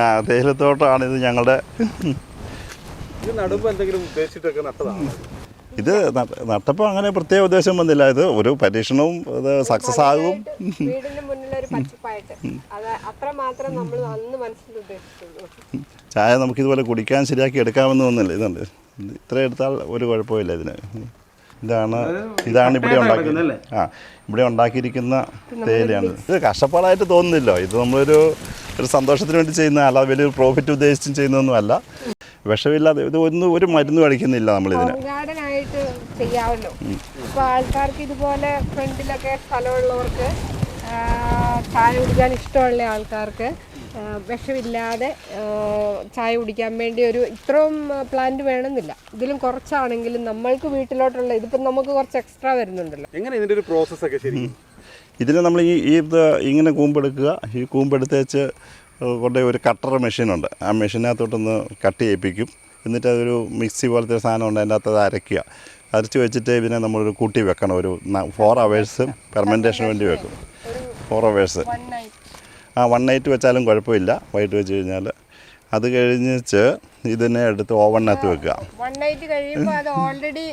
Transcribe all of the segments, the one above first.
ആ തേയിലത്തോട്ടമാണ് ഇത് ഞങ്ങളുടെ ഇത് നടുമ്പോ എന്തെങ്കിലും ഉദ്ദേശിച്ചിട്ടൊക്കെ നട്ടതാണ്? ഇത് നട്ട- നട്ടപ്പോൾ അങ്ങനെ പ്രത്യേക ഉദ്ദേശം വന്നില്ല. ഇത് ഒരു പരീക്ഷണവും ഇത് സക്സസ് ആകും. ചായ നമുക്കിതുപോലെ കുടിക്കാൻ ശരിയാക്കി എടുക്കാമെന്ന് തോന്നില്ല ഇതുണ്ട്. ഇത് ഇത്ര എടുത്താൽ ഒരു കുഴപ്പമില്ല ഇതിന്. ഇതാണ് ഇതാണ് ഇവിടെ ഉണ്ടാക്കി? ആ ഇവിടെ ഉണ്ടാക്കിയിരിക്കുന്ന തേയിലയാണ്. ഇത് കഷ്ടപ്പാടായിട്ട് തോന്നുന്നില്ലോ. ഇത് നമ്മളൊരു ഒരു സന്തോഷത്തിന് വേണ്ടി ചെയ്യുന്ന അല്ലാതെ വലിയൊരു പ്രോഫിറ്റ് ഉദ്ദേശിച്ചും ചെയ്യുന്നതൊന്നും അല്ല. വിഷമില്ലാതെ ഇത് ഒന്നും ഒരു മരുന്ന് കഴിക്കുന്നില്ല നമ്മളിതിന്. ഗാർഡൻ ആയിട്ട് ചെയ്യാമല്ലോ ഇപ്പൊ ആൾക്കാർക്ക് ഇതുപോലെ ഫ്രണ്ടിലൊക്കെ സ്ഥലമുള്ളവർക്ക് ചായ കുടിക്കാൻ ഇഷ്ടമുള്ള ആൾക്കാർക്ക് വിഷമില്ലാതെ ചായ കുടിക്കാൻ വേണ്ടി ഒരു ഇത്രയും പ്ലാന്റ് വേണമെന്നില്ല. ഇതിലും കുറച്ചാണെങ്കിലും നമ്മൾക്ക് വീട്ടിലോട്ടുള്ള ഇതിപ്പം നമുക്ക് കുറച്ച് എക്സ്ട്രാ വരുന്നുണ്ടല്ലോ. എങ്ങനെ ഇതിന്റെ ഒരു പ്രോസസ് ഒക്കെ ശരിക്കും? ഇതിന് നമ്മൾ ഈ ഈ ഇങ്ങനെ കൂമ്പെടുക്കുക. ഈ കൂമ്പെടുത്തേച്ച് കൊണ്ട് ഒരു കട്ടർ മെഷീനുണ്ട്. ആ മെഷീനകത്തോട്ടൊന്ന് കട്ട് ചെയ്യിപ്പിക്കും. എന്നിട്ട് അതൊരു മിക്സി പോലത്തെ ഒരു സാധനം ഉണ്ട് അതിന്റെ അകത്ത് അത് അരയ്ക്കുക. അരച്ച് വെച്ചിട്ട് ഇതിനെ നമ്മളൊരു കൂട്ടി വെക്കണം. ഒരു ഫോർ അവേഴ്സ് പെർമെന്റേഷന് വേണ്ടി വെക്കും. ഫോർ അവേഴ്സ് ആ വൺ നൈറ്റ് വെച്ചാലും കുഴപ്പമില്ല. വൈകിട്ട് വെച്ച് കഴിഞ്ഞാൽ അത് കഴിഞ്ഞിച്ച് ഇതിനെ എടുത്ത് ഓവണിനകത്ത് വെക്കുക. വൺ നൈറ്റ് കഴിയുമ്പോൾ അത് ഓൾറെഡി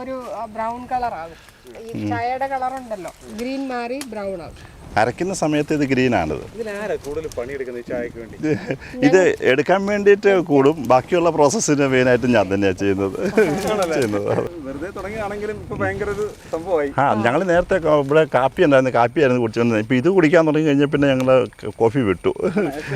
ഒരു ബ്രൗൺ കളർ ആകും. ഈ ചായയുടെ കളർ ഉണ്ടല്ലോ ഗ്രീൻ മാറി ബ്രൗൺ ആകും. അരയ്ക്കുന്ന സമയത്ത് ഇത് ഗ്രീനാണിത് ആണത്. കൂടുതൽ പണിയെടുക്കുന്നത് ഈ ചായക്ക് വേണ്ടി? ഇത് എടുക്കാൻ വേണ്ടിയിട്ട് കൂടും. ബാക്കിയുള്ള പ്രോസസ്സിന് മെയിനായിട്ട് ഞാൻ തന്നെയാണ് ചെയ്യുന്നത്. ചെയ്യുന്നത്. വെറുതെ തുടങ്ങിയാണെങ്കിലും ഇപ്പൊ ഭയങ്കര ഒരു സംഭവമായി. ആ ഞങ്ങൾ നേരത്തെ ഇവിടെ കാപ്പി ഉണ്ടായിരുന്നു കാപ്പി കാപ്പിയായിരുന്നു കുടിച്ചുകൊണ്ടിരുന്നത് ഇപ്പോൾ ഇത് കുടിക്കാൻ തുടങ്ങി കഴിഞ്ഞാൽ പിന്നെ ഞങ്ങൾ കോഫി വിട്ടു.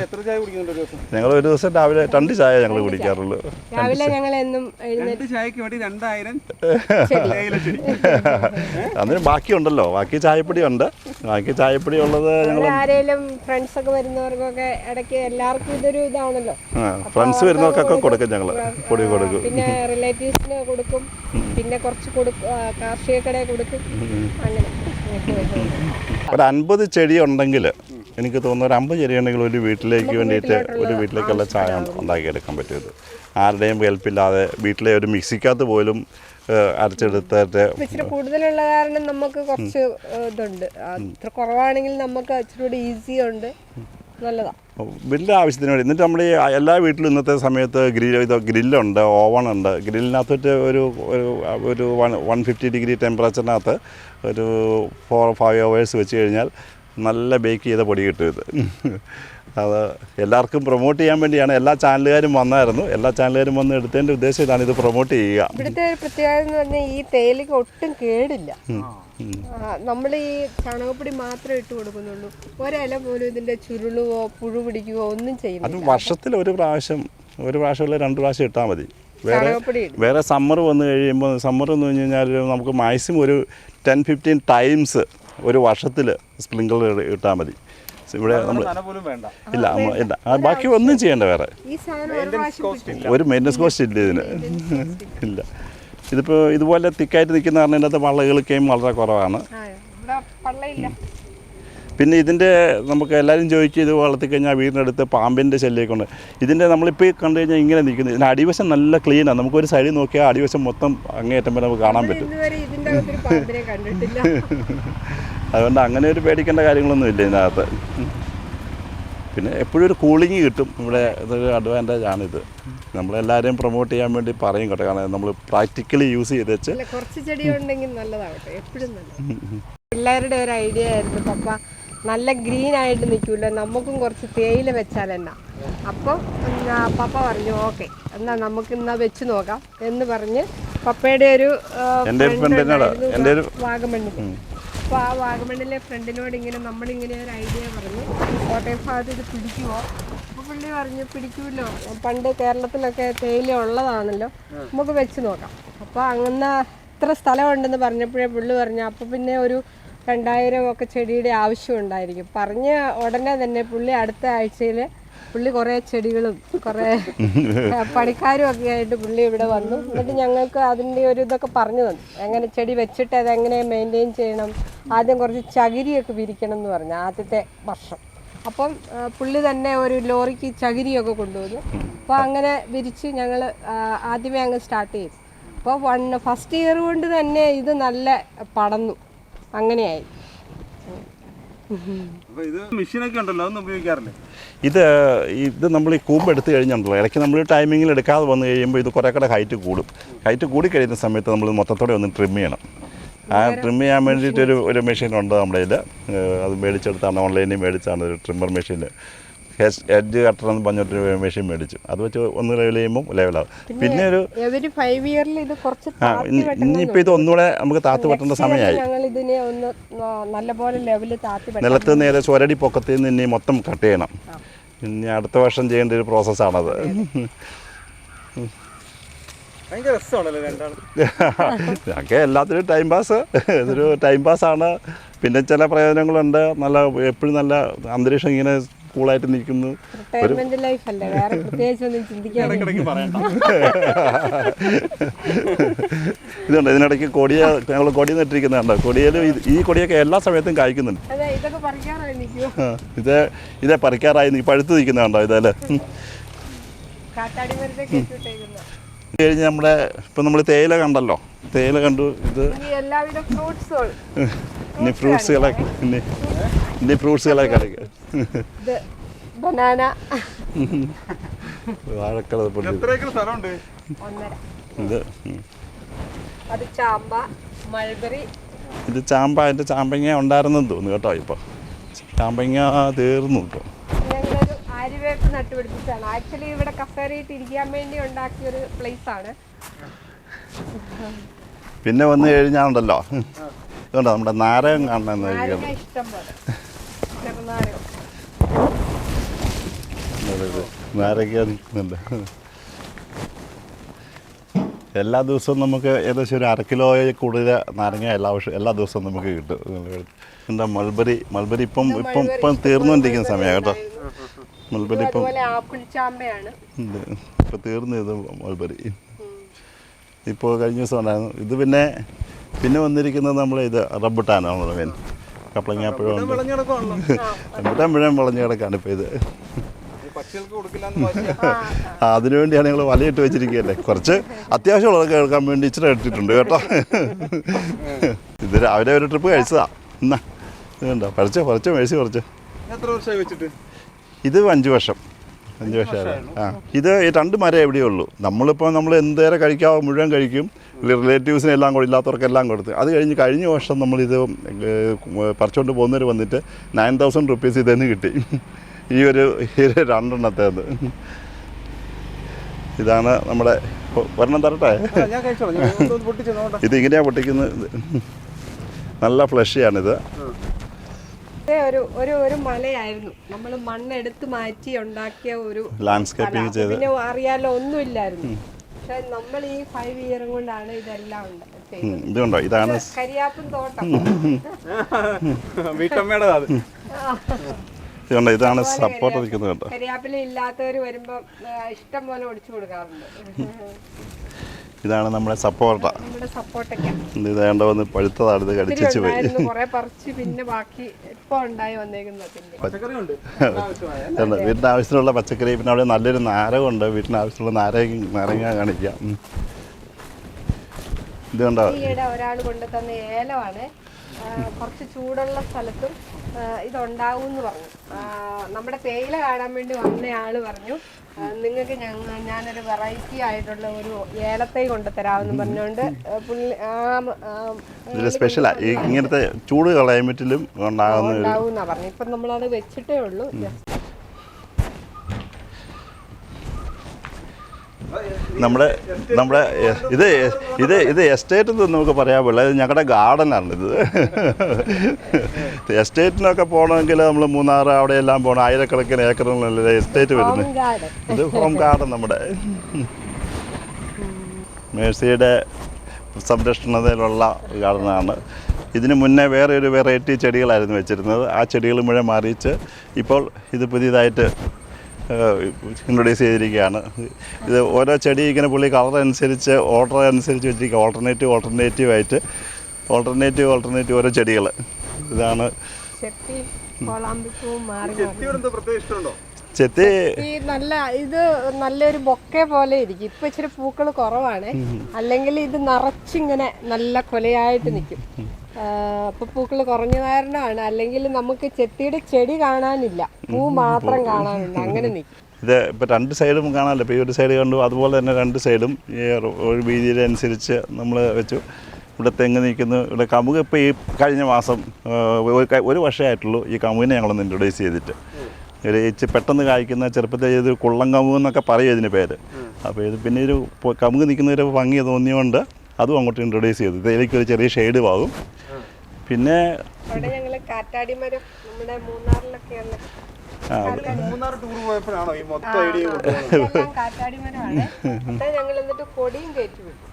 എത്ര ചായ കുടിക്കുന്നുണ്ട് ഒരു ദിവസം? ഞങ്ങൾ ഒരു ദിവസം രാവിലെ രണ്ട് ചായ ഞങ്ങൾ കുടിക്കാറുള്ളൂ. രാവിലെ ഞങ്ങൾ എന്നും എഴുന്നേറ്റ് രണ്ട് ചായക്ക് വേണ്ടി രണ്ടായിരം അതിന് ബാക്കിയുണ്ടല്ലോ. ബാക്കി ചായപ്പൊടി ഉണ്ട്. ബാക്കി ചായപ്പൊടി ഉള്ളത് ഞങ്ങൾ ഫ്രണ്ട്സ് ഒക്കെ വരുന്നവർക്കൊക്കെ ഇടയ്ക്ക് എല്ലാവർക്കും ഇതൊരു ഇതാണല്ലോ. ഫ്രണ്ട്സ് വരുന്നവർക്കൊക്കെ കൊടുക്കും. ഞങ്ങൾ പൊടി കൊടുക്കും. പിന്നെ റിലേറ്റീവ്സിന് കൊടുക്കും. പിന്നെ കുറച്ച് കൊടുക്കും കാർഷിക കടയിൽ കൊടുക്കും. അങ്ങനെ. ഒരു അൻപത് ചെടി ഉണ്ടെങ്കിൽ എനിക്ക് തോന്നുന്നു ഒരു അമ്പത് ചെടി ഉണ്ടെങ്കിൽ ഒരു വീട്ടിലേക്ക് വേണ്ടിയിട്ട് ഒരു വീട്ടിലേക്കുള്ള ചായ ഉണ്ടാക്കിയെടുക്കാൻ പറ്റും ആരുടെയും ഹെൽപ്പില്ലാതെ വീട്ടിലെ ഒരു മിക്സിക്കകത്ത് പോലും അരച്ചെടുത്തിട്ട് ഇച്ചിരി കൂടുതലുള്ള കാരണം നമുക്ക് കുറച്ച് ഇതുണ്ട്. അത്ര കുറവാണെങ്കിൽ നമുക്ക് ഇച്ചിരി കൂടി ഈസി ഉണ്ട്. വലിയ ആവശ്യത്തിന് വേണ്ടി. എന്നിട്ട് നമ്മൾ ഈ എല്ലാ വീട്ടിലും ഇന്നത്തെ സമയത്ത് ഗ്രിൽ ഇത് ഗ്രില്ലുണ്ട് ഓവൺ ഉണ്ട്. ഗ്രില്ലിനകത്തിട്ട് ഒരു ഒരു വൺ വൺ ഫിഫ്റ്റി ഡിഗ്രി ടെമ്പറേച്ചറിനകത്ത് ഒരു ഫോർ ഫൈവ് അവേഴ്സ് വെച്ച് കഴിഞ്ഞാൽ നല്ല ബേക്ക് ചെയ്ത പൊടി കിട്ടും ഇത്. അത് എല്ലാവർക്കും പ്രൊമോട്ട് ചെയ്യാൻ വേണ്ടിയാണ്. എല്ലാ ചാനലുകാരും വന്നായിരുന്നു. എല്ലാ ചാനലുകാരും വന്ന് എടുത്തതിന്റെ ഉദ്ദേശം ഇതാണ് ഇത് പ്രൊമോട്ട് ചെയ്യുക. ഇവിടുത്തെ ഒരു പ്രത്യേകത എന്ന് പറഞ്ഞാൽ ഈ തേയിലക്ക് ഒട്ടും കേടില്ല. നമ്മൾ ഈ ചാണകപ്പൊടി മാത്രമേ ഇട്ട് കൊടുക്കുന്നുള്ളൂ. ഒരില പോലും ഇതിന്റെ ചുരുളുവോ പുഴു പിടിക്കുകയോ ഒന്നും ചെയ്യില്ല അത് വർഷത്തിൽ ഒരു പ്രാവശ്യം ഒരു പ്രാവശ്യമല്ല രണ്ട് പ്രാവശ്യം ഇട്ടാൽ മതി. വേറെ വേറെ സമ്മർ വന്ന് കഴിയുമ്പോൾ സമ്മർ എന്ന് പറഞ്ഞു കഴിഞ്ഞാൽ നമുക്ക് മാക്സിമം ഒരു ടെൻ ഫിഫ്റ്റീൻ ടൈംസ് ഒരു വർഷത്തിൽ സ്പ്രിങ്കിൾ ഇട്ടാൽ മതി. ഇവിടെ നമ്മൾ ഇല്ല ഇല്ല. ബാക്കി ഒന്നും ചെയ്യേണ്ട വേറെ. ഒരു മെയിന്റനൻസ് കോസ്റ്റ് ഇല്ല. ഇതിന്. ഇല്ല. ഇതിപ്പോൾ ഇതുപോലെ തിക്കായിട്ട് നിൽക്കുന്ന കാരണം ഇതിനകത്ത് വള്ളകൾക്കേയും വളരെ കുറവാണ്. പിന്നെ ഇതിന്റെ നമുക്ക് എല്ലാവരും ചോദിക്കും ഇത് വളർത്തിക്കഴിഞ്ഞാൽ വീടിനടുത്ത് പാമ്പിന്റെ ശല്യമൊക്കെ ഉണ്ട്. ഇതിന്റെ നമ്മളിപ്പോൾ കണ്ടു കഴിഞ്ഞാൽ ഇങ്ങനെ നിൽക്കുന്നത് ഇതിന്റെ അടിവശം നല്ല ക്ലീനാണ് നമുക്കൊരു സൈഡിൽ നോക്കിയാൽ അടിവശം മൊത്തം അങ്ങേയറ്റം വരെ നമുക്ക് കാണാൻ പറ്റും. അതുകൊണ്ട് അങ്ങനെ ഒരു പേടിക്കേണ്ട കാര്യങ്ങളൊന്നും ഇല്ല ഇതിനകത്ത്. പിന്നെ എപ്പോഴും ഒരു കൂളിങ് കിട്ടും. ഇവിടെ ഇതൊരു അഡ്വാന്റേജ് ആണിത്. നമ്മളെല്ലാവരെയും പ്രൊമോട്ട് ചെയ്യാൻ വേണ്ടി പറയും കേട്ടോ. കാരണം നമ്മൾ പ്രാക്ടിക്കലി യൂസ് ചെയ്ത് വെച്ച് കുറച്ച് ചെടി ഉണ്ടെങ്കിൽ നല്ലതാവട്ടെ. എപ്പോഴും പിള്ളേരുടെ ഒരു ഐഡിയ ആയിരുന്നു പപ്പ നല്ല ഗ്രീൻ ആയിട്ട് നിൽക്കുമല്ലോ നമുക്കും കുറച്ച് തേയില വെച്ചാൽ എന്നാ. അപ്പോൾ പപ്പ പറഞ്ഞു ഓക്കെ എന്നാൽ നമുക്ക് ഇന്നാ വെച്ച് നോക്കാം. എന്ന് പറഞ്ഞ് പപ്പയുടെ ഒരു വാഗമണ്ണിൽ. അപ്പോൾ ആ വാഗമണ്ണിലെ ഫ്രണ്ടിനോട് ഇങ്ങനെ നമ്മളിങ്ങനെ ഒരു ഐഡിയ പറഞ്ഞു. കോട്ടയം ഭാഗത്ത് ഇത് പിടിക്കുമോ അപ്പോൾ പുള്ളി പറഞ്ഞു പിടിക്കുമല്ലോ പണ്ട് കേരളത്തിലൊക്കെ തേയില ഉള്ളതാണല്ലോ. നമുക്ക് വെച്ച് നോക്കാം. അപ്പോൾ അങ്ങനെ ഇത്ര സ്ഥലമുണ്ടെന്ന് പറഞ്ഞപ്പോഴേ പുള്ളി പറഞ്ഞു അപ്പോൾ പിന്നെ ഒരു രണ്ടായിരം ഒക്കെ ചെടിയുടെ ആവശ്യം ഉണ്ടായിരിക്കും. പറഞ്ഞ ഉടനെ തന്നെ പുള്ളി അടുത്ത ആഴ്ചയിൽ പുള്ളി കുറേ ചെടികളും കുറേ പണിക്കാരും ഒക്കെ ആയിട്ട് പുള്ളി ഇവിടെ വന്നു. എന്നിട്ട് ഞങ്ങൾക്ക് അതിന്റെ ഒരു ഇതൊക്കെ പറഞ്ഞു തന്നു. എങ്ങനെ ചെടി വെച്ചിട്ട് എങ്ങനെ മെയിന്റെയിൻ ചെയ്യണം ആദ്യം കുറച്ച് ചകിരിയൊക്കെ വിരിക്കണം എന്ന് പറഞ്ഞു ആദ്യത്തെ വർഷം. അപ്പം പുള്ളി തന്നെ ഒരു ലോറിക്ക് ചകിരിയൊക്കെ കൊണ്ടുവന്നു. അപ്പോൾ അങ്ങനെ വിരിച്ച് ഞങ്ങൾ ആദ്യമേ അങ്ങ് സ്റ്റാർട്ട് ചെയ്തു. അപ്പോൾ വൺ ഫസ്റ്റ് ഇയർ കൊണ്ട് തന്നെ ഇത് നല്ല പടന്നു. അങ്ങനെയായി. ഇത് മെഷീനൊക്കെ ഉണ്ടല്ലോ അതൊന്നും ഉപയോഗിക്കാറില്ലേ? ഇത് ഇത് നമ്മൾ ഈ കൂമ്പ് എടുത്തു കഴിഞ്ഞുണ്ടല്ലോ ഇടയ്ക്ക് നമ്മൾ ടൈമിങ്ങിൽ എടുക്കാതെ വന്നു കഴിയുമ്പോൾ ഇത് കുറേ കൂടെ ഹൈറ്റ് കൂടും. ഹൈറ്റ് കൂടി കഴിയുന്ന സമയത്ത് നമ്മൾ മൊത്തത്തോടെ ഒന്ന് ട്രിം ചെയ്യണം. ആ ട്രിം ചെയ്യാൻ വേണ്ടിയിട്ട് ഒരു ഒരു മെഷീൻ ഉണ്ട് നമ്മുടെ കയ്യിൽ അത് മേടിച്ചെടുത്താണ് ഓൺലൈനിൽ മേടിച്ചാണ് ഒരു ട്രിമ്മർ മെഷീൻ എഡ്ജ് കട്ടർ എന്ന് പറഞ്ഞിട്ട് മെഷീൻ മേടിച്ചു. അത് വെച്ച് ഒന്ന് ലെവൽ ചെയ്യുമ്പോൾ ലെവലാവും പിന്നെ ഒരു ഫൈവ് ഇയറിൽ ഇത് കുറച്ച് ഇനിയിപ്പോൾ ഇത് ഒന്നുകൂടെ നമുക്ക് താത്ത് വെട്ടേണ്ട സമയമായി ഇതിനെ ഒന്ന് നല്ലപോലെ താത്തി. നിലത്ത് നേരെ ചൊരടി പൊക്കത്തിൽ നിന്ന് ഇനി മൊത്തം കട്ട് ചെയ്യണം. ഇനി അടുത്ത വർഷം ചെയ്യേണ്ട ഒരു പ്രോസസ്സാണത് ഞങ്ങൾക്ക് എല്ലാത്തിനും ടൈം പാസ് ഇതൊരു ടൈം ആണ്. പിന്നെ ചില പ്രയോജനങ്ങളുണ്ട്. നല്ല എപ്പോഴും നല്ല അന്തരീക്ഷം ഇങ്ങനെ കൂളായിട്ട് നിൽക്കുന്നു. ഇതുണ്ട് ഇതിനിടയ്ക്ക് കൊടിയ ഞങ്ങൾ കൊടി നട്ടിരിക്കുന്നുണ്ട് കൊടിയിൽ ഈ കൊടിയൊക്കെ എല്ലാ സമയത്തും കായ്ക്കുന്നുണ്ട്. ഇത് ഇതേ പറിക്കാറായി നി- പഴുത്ത് നിൽക്കുന്നുണ്ടോ ഇതല്ലേ കഴിഞ്ഞ് നമ്മുടെ ഇപ്പം നമ്മൾ തേയില കണ്ടല്ലോ. തേയില കണ്ടു ഇത് ഇനി എല്ലാവിധ ഫ്രൂട്ട്സുകൾ ഇനി ഫ്രൂട്ട്സുകളെ ഇനി ഇനി ഫ്രൂട്ട്സുകളെ കളിക്കുക ഇത് ബനാന. വാഴക്കള പൊടി. എത്ര ഏക്കർ സ്ഥലമുണ്ട്? ഒന്നര. ഇത് അത് ചാമ്പ മൾബറി. ഇത് ചാമ്പ അതിന്റെ ചാമ്പങ്ങ ഉണ്ടായിരുന്നെന്ന് തോന്നുന്നു കേട്ടോ ഇപ്പോൾ ചാമ്പങ്ങ തീർന്നു കേട്ടോ ആര്യവേപ്പ് നട്ടുപിടിപ്പിച്ചാണ് ആക്ച്വലി ഇവിടെ കസേരയിട്ട് ഇരിക്കാൻ വേണ്ടി ഉണ്ടാക്കിയ ഒരു പ്ലേസ് ആണ്. പിന്നെ വന്നു കഴിഞ്ഞാലുണ്ടല്ലോ ഇതുണ്ടോ നമ്മുടെ നാരകം കാണണമെന്ന് നാരക നിൽക്കുന്നുണ്ട്. എല്ലാ ദിവസവും നമുക്ക് ഏകദേശം ഒരു അര കിലോയിൽ കൂടുതൽ നാരങ്ങ എല്ലാ എല്ലാ ദിവസവും നമുക്ക് കിട്ടും. എന്താ മൾബറി മൾബറി ഇപ്പം ഇപ്പം ഇപ്പം തീർന്നുകൊണ്ടിരിക്കുന്ന സമയമാണ് കേട്ടോ. മൾബറി ഇപ്പം ഉണ്ട്. ഇപ്പം തീർന്നു ഇത് മൾബറി. ഇപ്പോൾ കഴിഞ്ഞ ദിവസം ഉണ്ടായിരുന്നു. ഇത് പിന്നെ പിന്നെ വന്നിരിക്കുന്നത് നമ്മൾ ഇത് റബ്ബുട്ടാനാണ് നമ്മൾ മെയിൻ കപ്പളങ്ങാപ്പഴം റബ്ബുട്ടാൻ മുഴുവൻ വിളഞ്ഞു കിടക്കാണ് ഇപ്പോൾ ഇത്. അതിനുവേണ്ടിയാണ് ഞങ്ങൾ വലയിട്ട് വെച്ചിരിക്കുകയല്ലേ? കുറച്ച് അത്യാവശ്യമുള്ളതൊക്കെ കേൾക്കാൻ വേണ്ടി ഇച്ചിരി എടുത്തിട്ടുണ്ട് കേട്ടോ. ഇത് രാവിലെ ഒരു ട്രിപ്പ് കഴിച്ചതാ. എന്നാ ഇതുണ്ടോ കണ്ടോ? കുറച്ച് മേഴ്സി മേടിച്ച് കുറച്ച് എത്ര വർഷമായി വെച്ചിട്ട്? ഇത് അഞ്ച് വർഷം. അഞ്ച് വർഷമായി ആ ഇത് രണ്ട് മരം എവിടെയേ ഉള്ളൂ. നമ്മളിപ്പോൾ നമ്മൾ എന്തേരം കഴിക്കാവോ മുഴുവൻ കഴിക്കും. റിലേറ്റീവ്സിന് എല്ലാം കൂടി ഇല്ലാത്തവർക്കെല്ലാം കൊടുത്ത്. അത് കഴിഞ്ഞ് കഴിഞ്ഞ വർഷം നമ്മളിത് പറിച്ചുകൊണ്ട് പോകുന്നവർ വന്നിട്ട് നയൻ തൗസൻഡ് റുപ്പീസ് ഇതെന്ന് കിട്ടി. ഈ ഒരു ഈ ഒരു രണ്ടെണ്ണത്തേന്ന് ഇതാണ് നമ്മുടെ ഒരെണ്ണം തരട്ടെ? ഇത് ഇങ്ങനെയാ പൊട്ടിക്കുന്നത്. നല്ല ഫ്ലഷിയാണിത്. ഇത് ഒരു ഒരു ഒരു മലയായിരുന്നു. നമ്മൾ മണ്ണെടുത്ത് മാറ്റി ഉണ്ടാക്കിയ ഒരു ലാൻഡ്സ്കേപ്പിംഗ്. ചെയ്ത്. അറിയാലോ ഒന്നുമില്ലായിരുന്നു. പക്ഷെ നമ്മൾ ഈ ഫൈവ് ഇയർ കൊണ്ടാണ് ഇതെല്ലാം ഉണ്ട് ഇത് ഇതുണ്ടോ ഇതാണ് കരിയാപ്പും തോട്ടം. വീട്ടമ്മയുടെ അത്. ഇതാണ് സപ്പോർട്ട് നിൽക്കുന്നത് കേട്ടോ കരിയാപ്പില ഇല്ലാത്തവർ വരുമ്പോ ഇഷ്ടം പോലെ ഒടിച്ചു കൊടുക്കാറുണ്ട്. ഇതാണ് നമ്മുടെ സപ്പോർട്ട. നമ്മുടെ സപ്പോർട്ടൊക്കെ. ഇത് വേണ്ട വന്ന് പഴുത്തതാണ് ഇത് കടിച്ചു പോയി. ഉണ്ടായിരുന്നു കുറെ പറിച്ച് പിന്നെ ബാക്കി ഇപ്പൊ ഉണ്ടായി വന്നേക്കുന്ന പിന്നെ. പച്ചക്കറി ഉണ്ട് ആവശ്യമായ ഇതുണ്ട്. വീടിന് ആവശ്യത്തിനുള്ള പച്ചക്കറി പിന്നെ അവിടെ നല്ലൊരു നാരകമുണ്ട്. വീട്ടിന് ആവശ്യമുള്ള നാരങ്ങ നാരങ്ങ കാണിക്കാം. ഇത് കണ്ടോ ഒരാൾ കൊണ്ടുതന്ന ഏലമാണ്. കുറച്ച് ചൂടുള്ള സ്ഥലത്തും ഇതുണ്ടാവും എന്ന് പറഞ്ഞു. നമ്മുടെ തേയില കാണാൻ വേണ്ടി വന്നയാൾ പറഞ്ഞു നിങ്ങൾക്ക് ഞങ്ങൾ ഞാനൊരു വെറൈറ്റി ആയിട്ടുള്ള ഒരു ഏലത്തൈ കൊണ്ടുതരാമെന്ന് പറഞ്ഞുകൊണ്ട് ആ, പുള്ളി സ്പെഷ്യലാണ് ഇങ്ങനത്തെ ചൂട് ക്ലൈമറ്റിലും ഉണ്ടാകുന്ന ഉണ്ടാവും എന്നാ പറഞ്ഞു. ഇപ്പം നമ്മളത് വെച്ചിട്ടേ ഉള്ളൂ. നമ്മുടെ നമ്മുടെ ഇത് ഇത് ഇത് എസ്റ്റേറ്റ് എന്ന് നമുക്ക് പറയാൻ പറ്റില്ല. ഇത് ഞങ്ങളുടെ ഗാർഡനാണ് ഇത്. എസ്റ്റേറ്റിനൊക്കെ പോകണമെങ്കിൽ നമ്മൾ മൂന്നാർ അവിടെ എല്ലാം പോകണം ആയിരക്കണക്കിന് ഏക്കറുകളിലെ എസ്റ്റേറ്റ് വരുന്നത്. ഇത് ഹോം ഗാർഡൻ നമ്മുടെ. മേഴ്സിയുടെ സംരക്ഷണതയിലുള്ള ഗാർഡനാണ് ഇതിന് മുന്നേ വേറെ ഒരു വെറൈറ്റി ചെടികളായിരുന്നു വെച്ചിരുന്നത്. ആ ചെടികൾ മുഴുവൻ മാറിയിച്ച് ഇപ്പോൾ ഇത് പുതിയതായിട്ട് ഇൻട്രൊഡ്യൂസ് ചെയ്തിരിക്കുകയാണ്. ഇത് ഓരോ ചെടി ഇങ്ങനെ പുള്ളി കളർ അനുസരിച്ച് ഓർഡർ അനുസരിച്ച് വെച്ചിരിക്കുക. ഓൾട്ടർനേറ്റീവ് ഓൾട്ടർനേറ്റീവ് ആയിട്ട് ഓൾട്ടർനേറ്റീവ് ഓൾട്ടർനേറ്റീവ് ഓരോ ചെടികൾ ഇതാണ് ചെത്തിയും ചെത്തി നല്ല ഇത് നല്ലൊരു ബൊക്കെ പോലെ ഇരിക്കും. ഇപ്പൊ ഇച്ചിരി പൂക്കൾ കുറവാണ്. അല്ലെങ്കിൽ ഇത് നിറച്ചിങ്ങനെ നല്ല കൊലയായിട്ട് നിൽക്കും അപ്പൊ പൂക്കൾ കുറഞ്ഞ കാരണമാണ്. അല്ലെങ്കിൽ നമുക്ക് ചെത്തിയുടെ ചെടി കാണാനില്ല. പൂ മാത്രം കാണാനുണ്ട് അങ്ങനെ നിൽക്കും ഇത് ഇപ്പോൾ രണ്ട് സൈഡും കാണാമല്ലോ ഇപ്പോൾ ഈ ഒരു സൈഡ് കണ്ടു. അതുപോലെ തന്നെ രണ്ട് സൈഡും ഈ ഒരു വീതിയിലനുസരിച്ച് നമ്മൾ വെച്ചു. ഇവിടെ തെങ്ങ് നിൽക്കുന്നു. ഇവിടെ കമുക് ഇപ്പോൾ ഈ കഴിഞ്ഞ മാസം ഒരു വർഷമായിട്ടുള്ളൂ ഈ കമുകിനെ ഞങ്ങളൊന്ന് ഇൻട്രൊഡ്യൂസ് ചെയ്തിട്ട്. ഒരു ഇച്ചി പെട്ടെന്ന് കായ്ക്കുന്ന ചെറുപ്പത്തെ ഇത് കുള്ളം കമുക് എന്നൊക്കെ പറയും ഇതിന് പേര്. അപ്പോൾ ഇത് പിന്നെ ഒരു കമുക് നിൽക്കുന്ന ഒരു ഭംഗി തോന്നിയുകൊണ്ട് അതും അങ്ങോട്ട് ഇൻട്രൊഡ്യൂസ് ചെയ്തു. ഇതിലേക്ക് ഒരു ചെറിയ ഷെയ്ഡ് ആകും പിന്നെ മൂന്നാർ ടൂർ പോയപ്പോഴാണോ ഈ മൊത്തം ഐഡിയ ഞങ്ങൾ എന്നിട്ട് കൊടിയും കയറ്റി വിട്ടു.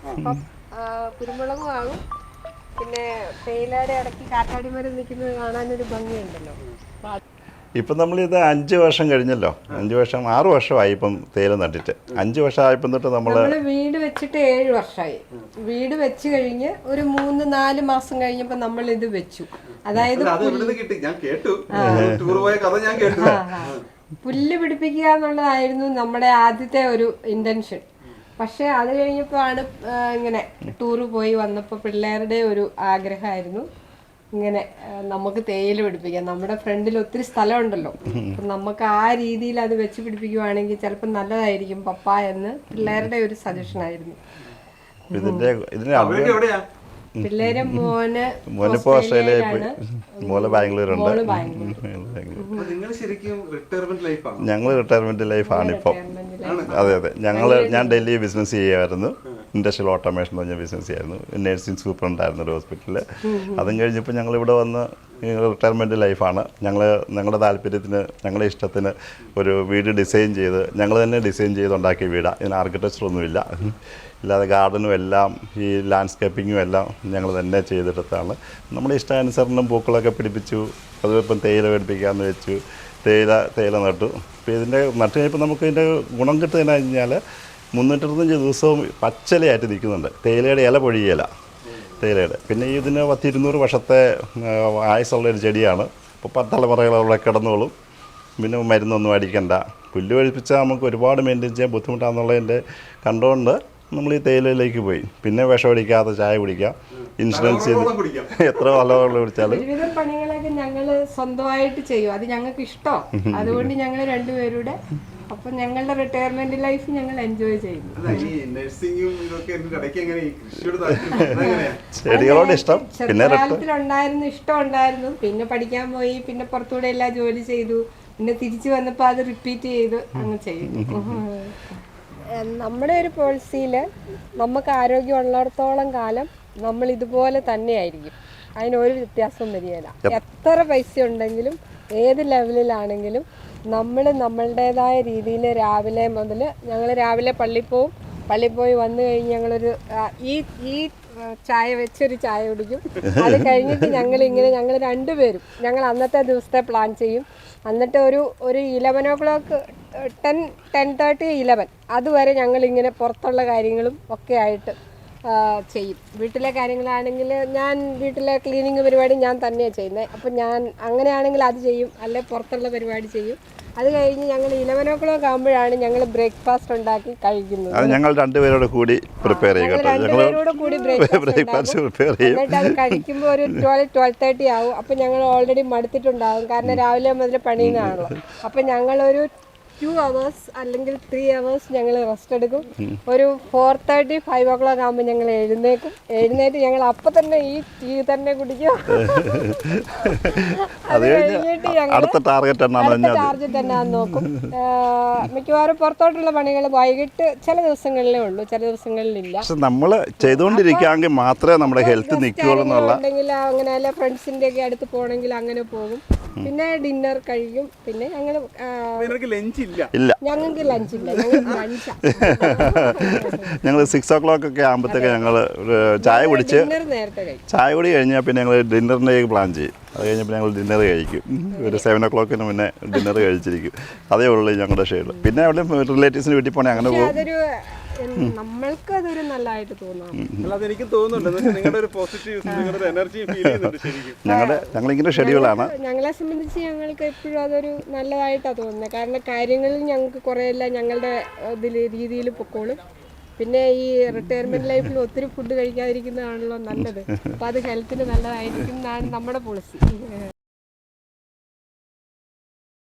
പിന്നെ തേയിലയുടെ അടക്കി കാറ്റാടിമരം നിൽക്കുന്നത് കാണാനൊരു ഭംഗിയുണ്ടല്ലോ. ഇപ്പം നമ്മളിത് അഞ്ച് വർഷം കഴിഞ്ഞല്ലോ. അഞ്ച് വർഷം ആറ് വർഷമായി ഇപ്പം തേയില നട്ടിട്ട്. അഞ്ച് വർഷം ആയപ്പം തൊട്ട് നമ്മൾ വീട് വെച്ചിട്ട് ഏഴ് വർഷമായി വീട് വെച്ച് കഴിഞ്ഞ് ഒരു മൂന്ന് നാല് മാസം കഴിഞ്ഞപ്പോൾ നമ്മൾ ഇത് വെച്ചു. അതായത് അത് എവിടെ കിട്ടി? ഞാൻ കേട്ടു. ടൂർ പോയ കഥ ഞാൻ കേട്ടു. പുല്ല് പിടിപ്പിക്കുക എന്നുള്ളതായിരുന്നു നമ്മുടെ ആദ്യത്തെ ഒരു ഇന്റൻഷൻ പക്ഷെ അത് കഴിഞ്ഞപ്പോഴാണ് ആണ് ഇങ്ങനെ ടൂറ് പോയി വന്നപ്പോൾ പിള്ളേരുടെ ഒരു ആഗ്രഹമായിരുന്നു. ഇങ്ങനെ നമുക്ക് തേയില പിടിപ്പിക്കാം. നമ്മുടെ ഫ്രണ്ടിൽ ഒത്തിരി സ്ഥലം ഉണ്ടല്ലോ നമുക്ക് ആ രീതിയിൽ അത് വെച്ച് പിടിപ്പിക്കുവാണെങ്കിൽ ചിലപ്പോൾ നല്ലതായിരിക്കും പപ്പ എന്ന് പിള്ളേരുടെ ഒരു സജഷൻ ആയിരുന്നു. പിള്ളേരെ മോന് മോൾ ബാംഗ്ലൂരുണ്ട്. ശരിക്കും റിട്ടയർമെന്റ് ലൈഫാണ് ഞങ്ങൾ ഇപ്പം. അതെ അതെ. ഞങ്ങൾ ഞാൻ ഡൽഹി ബിസിനസ് ചെയ്യുമായിരുന്നു ഇൻഡസ്ട്രിയൽ ഓട്ടോമേഷൻ എന്ന് പറഞ്ഞ ബിസിനസ് ആയിരുന്നു. നേഴ്സിംഗ് സൂപ്രണ്ടായിരുന്നു ഒരു ഹോസ്പിറ്റലിൽ അതും കഴിഞ്ഞപ്പോൾ ഞങ്ങൾ ഇവിടെ വന്ന് റിട്ടയർമെന്റ് ലൈഫാണ് ഞങ്ങൾ ഞങ്ങളുടെ താല്പര്യത്തിന് ഞങ്ങളുടെ ഇഷ്ടത്തിന് ഒരു വീട് ഡിസൈൻ ചെയ്ത് ഞങ്ങൾ തന്നെ ഡിസൈൻ ചെയ്തുണ്ടാക്കിയ വീടാണ് ഇതിന് ആർക്കിടെക്ചർ ഒന്നുമില്ല ഇല്ലാതെ ഗാർഡനും എല്ലാം ഈ ലാൻഡ്സ്കേപ്പിങ്ങും എല്ലാം ഞങ്ങൾ തന്നെ ചെയ്തെടുത്താണ് നമ്മുടെ ഇഷ്ടാനുസരണം പൂക്കളൊക്കെ പിടിപ്പിച്ചു അതിപ്പം തേയില പിടിപ്പിക്കാമെന്ന് വെച്ചു തേയില തേയില നട്ടു. അപ്പോൾ ഇതിന്റെ നട്ട് കഴിഞ്ഞപ്പോൾ നമുക്ക് ഇതിന്റെ ഗുണം കിട്ടുന്നതിനാൽ കഴിഞ്ഞാൽ മുന്നൂറ്ററുപത്തഞ്ച് ദിവസവും പച്ചലയായിട്ട് നിൽക്കുന്നുണ്ട്. തേയിലയുടെ ഇല പൊഴിയില തേയിലയുടെ. പിന്നെ ഇതിന് പത്തിരുന്നൂറ് വർഷത്തെ ആയുസുള്ള ഒരു ചെടിയാണ്. അപ്പോൾ പത്തലമുറകൾ അവിടെ കിടന്നോളും. പിന്നെ മരുന്നൊന്നും അടിക്കണ്ട. പുല്ല് കഴിപ്പിച്ചാൽ നമുക്ക് ഒരുപാട് മെയിന്റെയിൻ ചെയ്യാൻ ബുദ്ധിമുട്ടാണെന്നുള്ളതിന്റെ കണ്ടുകൊണ്ട് നമ്മൾ ഈ തേയിലയിലേക്ക് പോയി. പിന്നെ വിഷം അടിക്കാതെ ചായ കുടിക്കാം. ഇൻഷുറൻസ് ചെയ്ത് എത്ര വല്ലവെള്ളം കുടിച്ചാലും. പണികളൊക്കെ ഞങ്ങൾ സ്വന്തമായിട്ട് ചെയ്യും. അത് ഞങ്ങൾക്ക് ഇഷ്ടം അതുകൊണ്ട് ഞങ്ങൾ രണ്ടുപേരുടെ അപ്പൊ ഞങ്ങളുടെ റിട്ടയർമെന്റ് ലൈഫ് ഞങ്ങൾ എൻജോയ് ചെയ്യുന്നു. അല്ല നഴ്സിംഗും ഇതൊക്കെ ഇതിന്റെ എങ്ങനെ ഈ കൃഷിയോട് താല്പര്യം അതെങ്ങനെയാ? ചെടികളോട് ഇഷ്ടം. പിന്നെ ചെറുപ്പകാലത്തിലുണ്ടായിരുന്നു ഇഷ്ടം ഉണ്ടായിരുന്നു പിന്നെ പഠിക്കാൻ പോയി പിന്നെ പുറത്തൂടെ എല്ലാ ജോലി ചെയ്തു. പിന്നെ തിരിച്ചു വന്നപ്പോൾ അത് റിപ്പീറ്റ് ചെയ്തു അങ്ങ് ചെയ്യുന്നു നമ്മുടെ ഒരു പോളിസിയിൽ നമുക്ക് ആരോഗ്യം ഉള്ളിടത്തോളം കാലം നമ്മൾ ഇതുപോലെ തന്നെയായിരിക്കും. അതിനൊരു വ്യത്യാസം വരികയില്ല. എത്ര പൈസ ഉണ്ടെങ്കിലും ഏത് ലെവലിലാണെങ്കിലും നമ്മൾ നമ്മളുടേതായ രീതിയിൽ രാവിലെ മുതൽ ഞങ്ങൾ രാവിലെ പള്ളി പോവും. പള്ളി പോയി വന്നു കഴിഞ്ഞ് ഞങ്ങളൊരു ഈ ഈ ചായ വെച്ചൊരു ചായ കുടിക്കും. അത് കഴിഞ്ഞിട്ട് ഞങ്ങൾ ഇങ്ങനെ ഞങ്ങൾ രണ്ടുപേരും ഞങ്ങൾ അന്നത്തെ ദിവസത്തെ പ്ലാൻ ചെയ്യും. എന്നിട്ട് ഒരു ഒരു eleven o'clock ten ten thirty eleven അതുവരെ ഞങ്ങൾ ഇങ്ങനെ പുറത്തുള്ള കാര്യങ്ങളും ഒക്കെ ആയിട്ട് ചെയ്യും. വീട്ടിലെ കാര്യങ്ങളാണെങ്കിൽ ഞാൻ വീട്ടിലെ ക്ലീനിങ് പരിപാടി ഞാൻ തന്നെയാണ് ചെയ്യുന്നത് അപ്പം ഞാൻ അങ്ങനെയാണെങ്കിൽ അത് ചെയ്യും. അല്ലെ പുറത്തുള്ള പരിപാടി ചെയ്യും. അത് കഴിഞ്ഞ് ഞങ്ങൾ ഇലവൻ ഓ ക്ലോക്ക് ആകുമ്പോഴാണ് ഞങ്ങൾ ബ്രേക്ക്ഫാസ്റ്റ് ഉണ്ടാക്കി കഴിക്കുന്നത്. അത് ഞങ്ങൾ രണ്ടുപേരോട് കൂടി പ്രിപ്പയർ ചെയ്യും ഞങ്ങൾ രണ്ടുപേരോട് കൂടി ബ്രേക്ക്ഫാസ്റ്റ് പ്രിപ്പയർ ചെയ്യും. എന്നിട്ട് അത് കഴിക്കുമ്പോൾ ഒരു ട്വൽവ് ട്വൽവ് തേർട്ടി ആവും. അപ്പം ഞങ്ങൾ ഓൾറെഡി മടുത്തിട്ടുണ്ടാവും. കാരണം രാവിലെ മുതൽ പണിയുന്നതാണല്ലോ അപ്പം ഞങ്ങളൊരു ടു അവേഴ്സ് അല്ലെങ്കിൽ ത്രീ അവേഴ്സ് ഞങ്ങൾ റെസ്റ്റ് എടുക്കും. ഒരു four thirty five o'clock ആകുമ്പോൾ ഞങ്ങൾ എഴുന്നേക്കും. എഴുന്നേറ്റ് ഞങ്ങൾ അപ്പം തന്നെ ഈ ടീ തന്നെ കുടിക്കും. അത് കഴിഞ്ഞ് കഴിഞ്ഞിട്ട് ഞങ്ങൾ അടുത്ത ടാർഗറ്റ് എന്നാന്ന് നോക്കും. മിക്കവാറും പുറത്തോട്ടുള്ള പണികൾ വൈകിട്ട് ചില ദിവസങ്ങളിലേ ഉള്ളൂ. ചില ദിവസങ്ങളിലില്ല. പക്ഷെ നമ്മൾ ചെയ്തുകൊണ്ടിരിക്കുകയാണെങ്കിൽ മാത്രമേ നമ്മുടെ ഹെൽത്ത് നിൽക്കുകയുള്ളൂ ഉണ്ടെങ്കിൽ അങ്ങനെ അല്ല ഫ്രണ്ട്സിന്റെ ഒക്കെ അടുത്ത് പോകണമെങ്കിൽ അങ്ങനെ പോകും. പിന്നെ ഡിന്നർ കഴിക്കും പിന്നെ ഞങ്ങൾ ലഞ്ച് ഇല്ല. ഞങ്ങൾ സിക്സ് ഓ ക്ലോക്ക് ഒക്കെ ആകുമ്പോഴത്തേക്ക് ഞങ്ങൾ ചായ കുടിച്ച് ചായ കുടി കഴിഞ്ഞാൽ പിന്നെ ഞങ്ങൾ ഡിന്നറിന്റെ പ്ലാൻ ചെയ്യും. അത് കഴിഞ്ഞപ്പോൾ ഞങ്ങൾ ഡിന്നർ കഴിക്കും. ഒരു സെവൻ ഓ ക്ലോക്കിന് മുന്നേ ഡിന്നർ കഴിച്ചിരിക്കും. അതേ ഉള്ളൂ ഞങ്ങളുടെ ഷെയ്ഡ് പിന്നെ അവിടെ റിലേറ്റീവ്സിന് വീട്ടിൽ പോകണേ അങ്ങനെ പോകും. നമ്മൾക്ക് അതൊരു നല്ലതായിട്ട് തോന്നാം അല്ലാതെ എനിക്ക് തോന്നുന്നുണ്ട്. നിങ്ങളുടെ ഒരു പോസിറ്റീവ് നിങ്ങളുടെ എനർജി ഫീൽ ചെയ്യുന്നുണ്ട് ശരിക്കും. ഞങ്ങളുടെ ഞങ്ങളിങ്ങനെ ഷെഡ്യൂളാണ് ഞങ്ങളെ സംബന്ധിച്ച് ഞങ്ങൾക്ക് എപ്പോഴും അതൊരു നല്ലതായിട്ടാണ് തോന്നുന്നത് കാരണം കാര്യങ്ങളിൽ ഞങ്ങൾക്ക് കുറേയെല്ലാം ഞങ്ങളുടെ ഇതിൽ രീതിയിൽ പൊക്കോളും. പിന്നെ ഈ റിട്ടയർമെന്റ് ലൈഫിൽ ഒത്തിരി ഫുഡ് കഴിക്കാതിരിക്കുന്നതാണല്ലോ നല്ലത്. അപ്പൊ അത് ഹെൽത്തിന് നല്ലതായിരിക്കും എന്നാണ് നമ്മുടെ പോളിസി